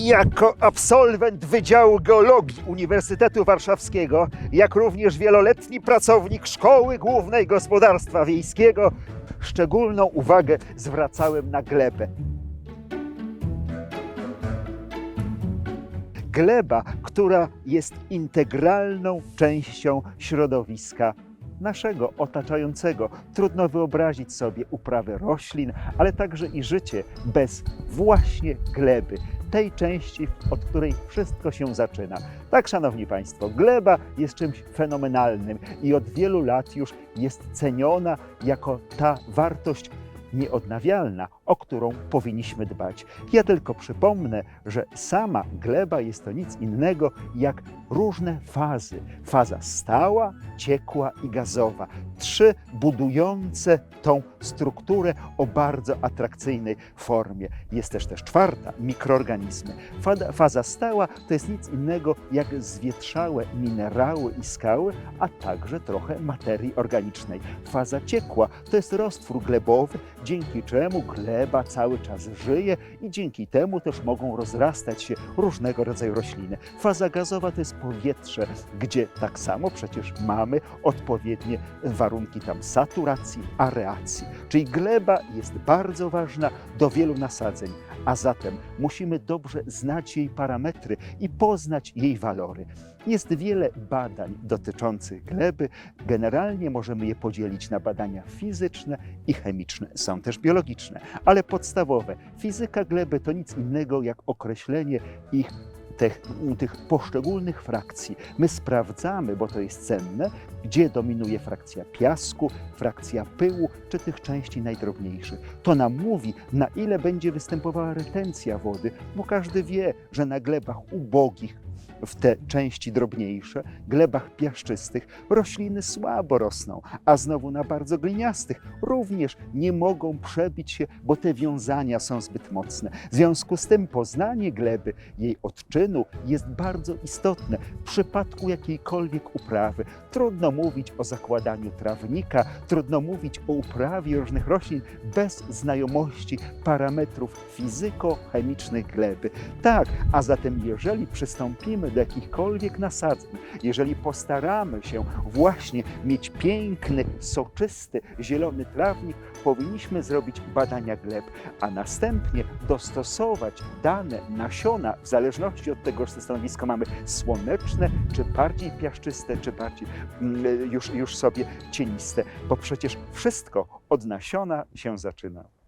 Jako absolwent Wydziału Geologii Uniwersytetu Warszawskiego, jak również wieloletni pracownik Szkoły Głównej Gospodarstwa Wiejskiego, szczególną uwagę zwracałem na glebę. Gleba, która jest integralną częścią środowiska naszego otaczającego. Trudno wyobrazić sobie uprawę roślin, ale także i życie bez właśnie gleby, tej części, od której wszystko się zaczyna. Tak, szanowni państwo, gleba jest czymś fenomenalnym i od wielu lat już jest ceniona jako ta wartość nieodnawialna, o którą powinniśmy dbać. Ja tylko przypomnę, że sama gleba jest to nic innego jak różne fazy. Faza stała, ciekła i gazowa. Trzy budujące tą strukturę o bardzo atrakcyjnej formie. Jest też też czwarta, mikroorganizmy. Fada, faza stała to jest nic innego jak zwietrzałe minerały i skały, a także trochę materii organicznej. Faza ciekła to jest roztwór glebowy, dzięki czemu gleba cały czas żyje i dzięki temu też mogą rozrastać się różnego rodzaju rośliny. Faza gazowa to jest powietrze, gdzie tak samo przecież mamy odpowiednie warunki tam saturacji, areacji. Czyli gleba jest bardzo ważna do wielu nasadzeń, a zatem musimy dobrze znać jej parametry i poznać jej walory. Jest wiele badań dotyczących gleby. Generalnie możemy je podzielić na badania fizyczne i chemiczne. Są też biologiczne, ale podstawowe. Fizyka gleby to nic innego jak określenie ich tych, tych poszczególnych frakcji. My sprawdzamy, bo to jest cenne, gdzie dominuje frakcja piasku, frakcja pyłu czy tych części najdrobniejszych. To nam mówi, na ile będzie występowała retencja wody, bo każdy wie, że na glebach ubogich, w te części drobniejsze, glebach piaszczystych, rośliny słabo rosną, a znowu na bardzo gliniastych również nie mogą przebić się, bo te wiązania są zbyt mocne. W związku z tym poznanie gleby, jej odczynu jest bardzo istotne w przypadku jakiejkolwiek uprawy. Trudno mówić o zakładaniu trawnika, trudno mówić o uprawie różnych roślin bez znajomości parametrów fizyko-chemicznych gleby. Tak, a zatem jeżeli przystąpimy do jakichkolwiek nasadzeń, jeżeli postaramy się właśnie mieć piękny, soczysty, zielony trawnik, powinniśmy zrobić badania gleb, a następnie dostosować dane nasiona w zależności od tego, czy stanowisko mamy słoneczne, czy bardziej piaszczyste, czy bardziej mm, już, już sobie cieniste, bo przecież wszystko od nasiona się zaczyna.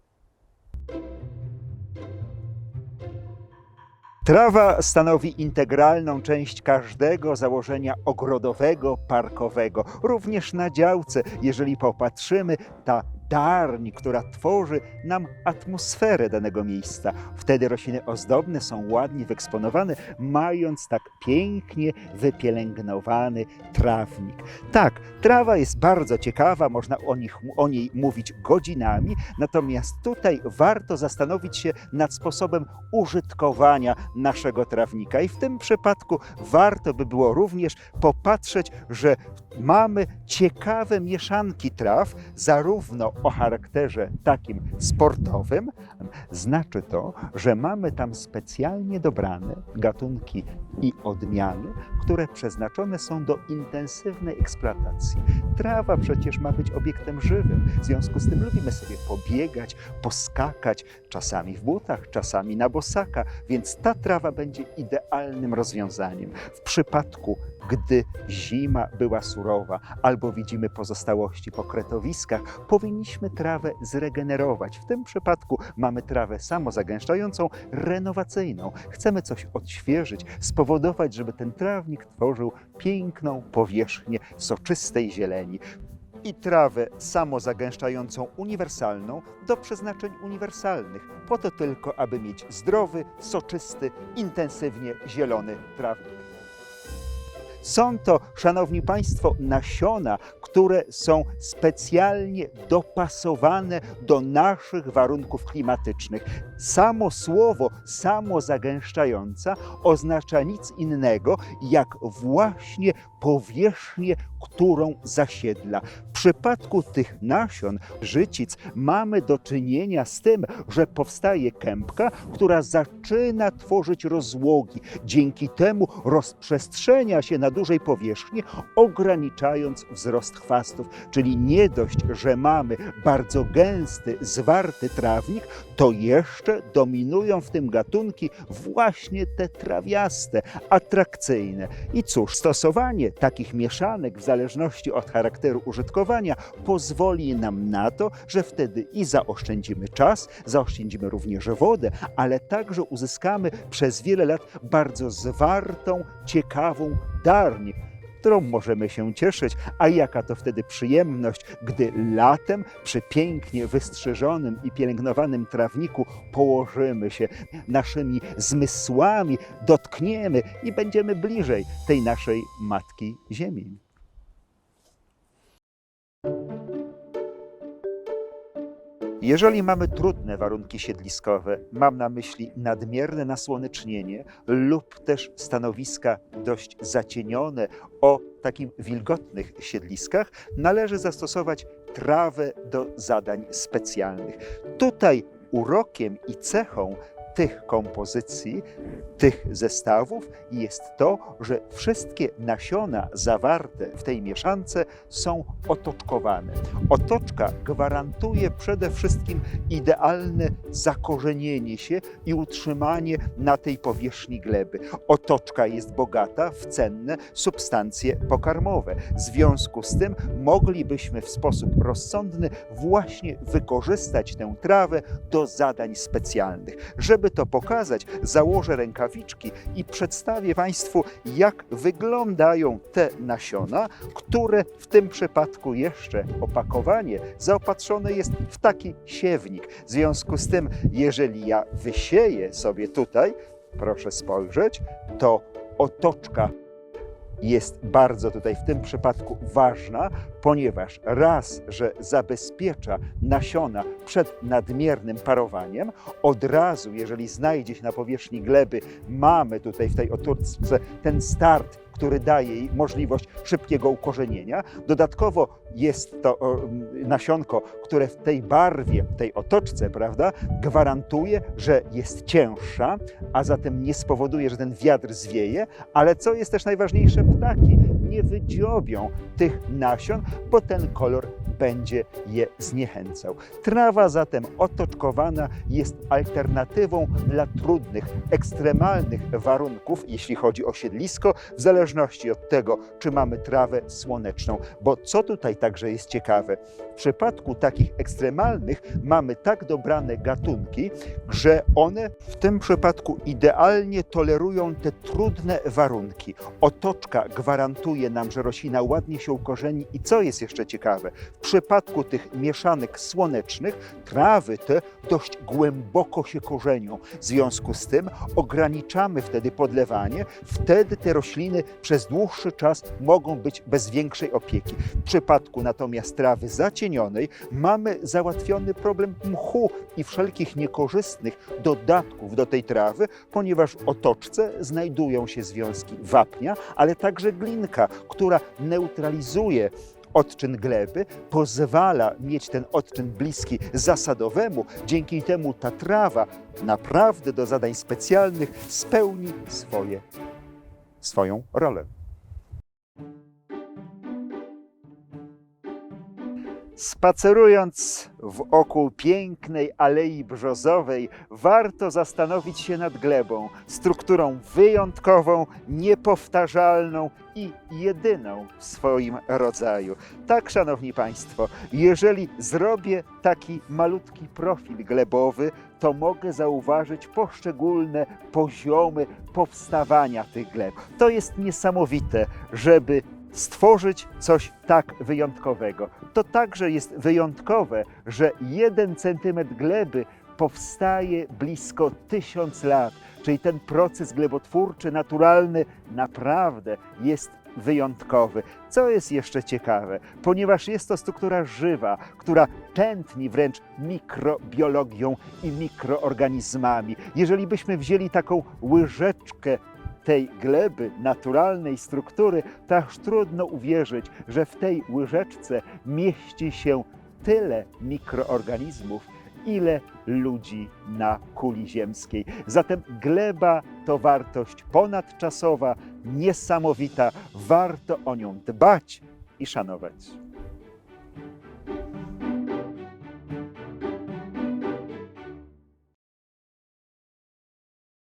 Trawa stanowi integralną część każdego założenia ogrodowego, parkowego. Również na działce, jeżeli popatrzymy, ta darń, która tworzy nam atmosferę danego miejsca. Wtedy rośliny ozdobne są ładnie wyeksponowane, mając tak pięknie wypielęgnowany trawnik. Tak, trawa jest bardzo ciekawa, można o, nich, o niej mówić godzinami, natomiast tutaj warto zastanowić się nad sposobem użytkowania naszego trawnika i w tym przypadku warto by było również popatrzeć, że mamy ciekawe mieszanki traw, zarówno o charakterze takim sportowym, znaczy to, że mamy tam specjalnie dobrane gatunki i odmiany, które przeznaczone są do intensywnej eksploatacji. Trawa przecież ma być obiektem żywym, w związku z tym lubimy sobie pobiegać, poskakać, czasami w butach, czasami na bosaka, więc ta trawa będzie idealnym rozwiązaniem. W przypadku, gdy zima była surowa albo widzimy pozostałości po kretowiskach, powinniśmy trawę zregenerować. W tym przypadku mamy trawę samozagęszczającą, renowacyjną. Chcemy coś odświeżyć, spowodować, żeby ten trawnik tworzył piękną powierzchnię soczystej zieleni i trawę samozagęszczającą uniwersalną do przeznaczeń uniwersalnych, po to tylko, aby mieć zdrowy, soczysty, intensywnie zielony trawnik. Są to, szanowni państwo, nasiona, które są specjalnie dopasowane do naszych warunków klimatycznych. Samo słowo samozagęszczająca oznacza nic innego jak właśnie powierzchnię, którą zasiedla. W przypadku tych nasion życic mamy do czynienia z tym, że powstaje kępka, która zaczyna tworzyć rozłogi. Dzięki temu rozprzestrzenia się na dużej powierzchni, ograniczając wzrost chwastów. Czyli nie dość, że mamy bardzo gęsty, zwarty trawnik, to jeszcze dominują w tym gatunki właśnie te trawiaste, atrakcyjne. I cóż, stosowanie takich mieszanek w zależności od charakteru użytkowania pozwoli nam na to, że wtedy i zaoszczędzimy czas, zaoszczędzimy również wodę, ale także uzyskamy przez wiele lat bardzo zwartą, ciekawą darnię którą możemy się cieszyć, a jaka to wtedy przyjemność, gdy latem przy pięknie wystrzyżonym i pielęgnowanym trawniku położymy się naszymi zmysłami, dotkniemy i będziemy bliżej tej naszej matki Ziemi. Jeżeli mamy trudne warunki siedliskowe, mam na myśli nadmierne nasłonecznienie lub też stanowiska dość zacienione o takim wilgotnych siedliskach, należy zastosować trawę do zadań specjalnych. Tutaj urokiem i cechą tych kompozycji, tych zestawów jest to, że wszystkie nasiona zawarte w tej mieszance są otoczkowane. Otoczka gwarantuje przede wszystkim idealne zakorzenienie się i utrzymanie na tej powierzchni gleby. Otoczka jest bogata w cenne substancje pokarmowe. W związku z tym moglibyśmy w sposób rozsądny właśnie wykorzystać tę trawę do zadań specjalnych. Żeby to pokazać, założę rękawiczki i przedstawię Państwu, jak wyglądają te nasiona, które w tym przypadku jeszcze opakowanie zaopatrzone jest w taki siewnik. W związku z tym, jeżeli ja wysieję sobie tutaj, proszę spojrzeć, to otoczka jest bardzo tutaj w tym przypadku ważna, ponieważ raz, że zabezpiecza nasiona przed nadmiernym parowaniem, od razu, jeżeli znajdzie się na powierzchni gleby, mamy tutaj w tej otoczce ten start, który daje jej możliwość szybkiego ukorzenienia. Dodatkowo jest to nasionko, które w tej barwie, tej otoczce, prawda, gwarantuje, że jest cięższa, a zatem nie spowoduje, że ten wiatr zwieje, ale co jest też najważniejsze, ptaki nie wydziobią tych nasion, bo ten kolor będzie je zniechęcał. Trawa zatem otoczkowana jest alternatywą dla trudnych, ekstremalnych warunków, jeśli chodzi o siedlisko, w zależności od tego, czy mamy trawę słoneczną. Bo co tutaj także jest ciekawe, w przypadku takich ekstremalnych mamy tak dobrane gatunki, że one w tym przypadku idealnie tolerują te trudne warunki. Otoczka gwarantuje nam, że roślina ładnie się ukorzeni i co jest jeszcze ciekawe, w przypadku tych mieszanek słonecznych trawy te dość głęboko się korzenią. W związku z tym ograniczamy wtedy podlewanie, wtedy te rośliny przez dłuższy czas mogą być bez większej opieki. W przypadku natomiast trawy zacienionej mamy załatwiony problem mchu i wszelkich niekorzystnych dodatków do tej trawy, ponieważ w otoczce znajdują się związki wapnia, ale także glinka, która neutralizuje odczyn gleby, pozwala mieć ten odczyn bliski zasadowemu. Dzięki temu ta trawa naprawdę do zadań specjalnych spełni swoje, swoją rolę. Spacerując wokół pięknej alei brzozowej, warto zastanowić się nad glebą, strukturą wyjątkową, niepowtarzalną i jedyną w swoim rodzaju. Tak, szanowni państwo, jeżeli zrobię taki malutki profil glebowy, to mogę zauważyć poszczególne poziomy powstawania tych gleb. To jest niesamowite, żeby stworzyć coś tak wyjątkowego. To także jest wyjątkowe, że jeden centymetr gleby powstaje blisko tysiąc lat, czyli ten proces glebotwórczy naturalny naprawdę jest wyjątkowy. Co jest jeszcze ciekawe, ponieważ jest to struktura żywa, która tętni wręcz mikrobiologią i mikroorganizmami. Jeżeli byśmy wzięli taką łyżeczkę tej gleby, naturalnej struktury, to aż trudno uwierzyć, że w tej łyżeczce mieści się tyle mikroorganizmów, ile ludzi na kuli ziemskiej. Zatem gleba to wartość ponadczasowa, niesamowita. Warto o nią dbać i szanować.